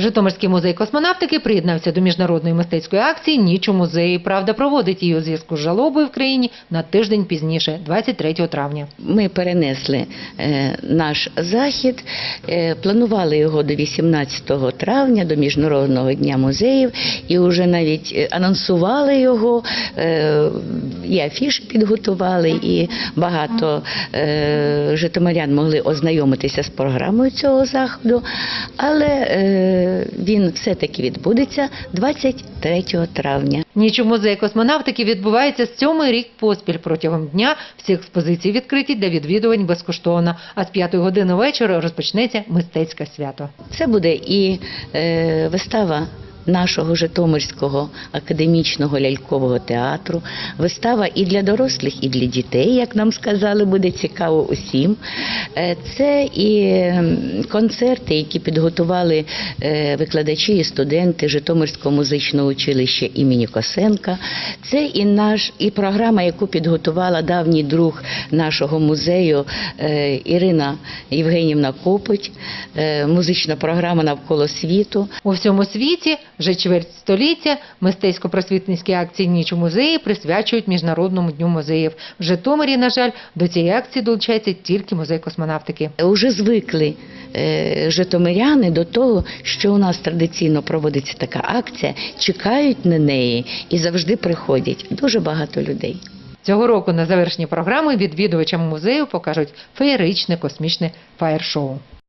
Житомирський музей космонавтики приєднався до міжнародної мистецької акції Ніч у музеї. Правда, проводить її у зв'язку з жалобою в країні на тиждень пізніше, 23 травня. Ми перенесли е, наш захід, е, планували його до 18 травня, до Міжнародного дня музеїв, і вже навіть е, анонсували його, і афіші підготували, і багато житомирян могли ознайомитися з програмою цього заходу. Але е, він все-таки відбудеться 23 травня. Ніч у музеї космонавтики відбувається сьомий рік поспіль. Протягом дня всі експозиції відкриті для відвідувань безкоштовно. А з п'ятої години вечора розпочнеться мистецьке свято. Це буде і е, вистава нашого Житомирського академічного лялькового театру, вистава і для дорослих, і для дітей, як нам сказали, буде цікаво усім. Е, Це і концерти, які підготували е, викладачі і студенти Житомирського музичного училища імені Косенка. Це і наш і програма, яку підготувала давній друг нашого музею е, Ірина Євгенівна Копоть, е, музична програма навколо світу. У всьому світі вже чверть століття мистецько-просвітницькі акції Ніч у музеї присвячують Міжнародному дню музеїв. В Житомирі, на жаль, до цієї акції долучається тільки музей космонавтики. Уже звикли е, житомиряни до того, що у нас традиційно проводиться така акція, чекають на неї і завжди приходять дуже багато людей. Цього року на завершенні програми відвідувачам музею покажуть феєричне космічне фаєр-шоу.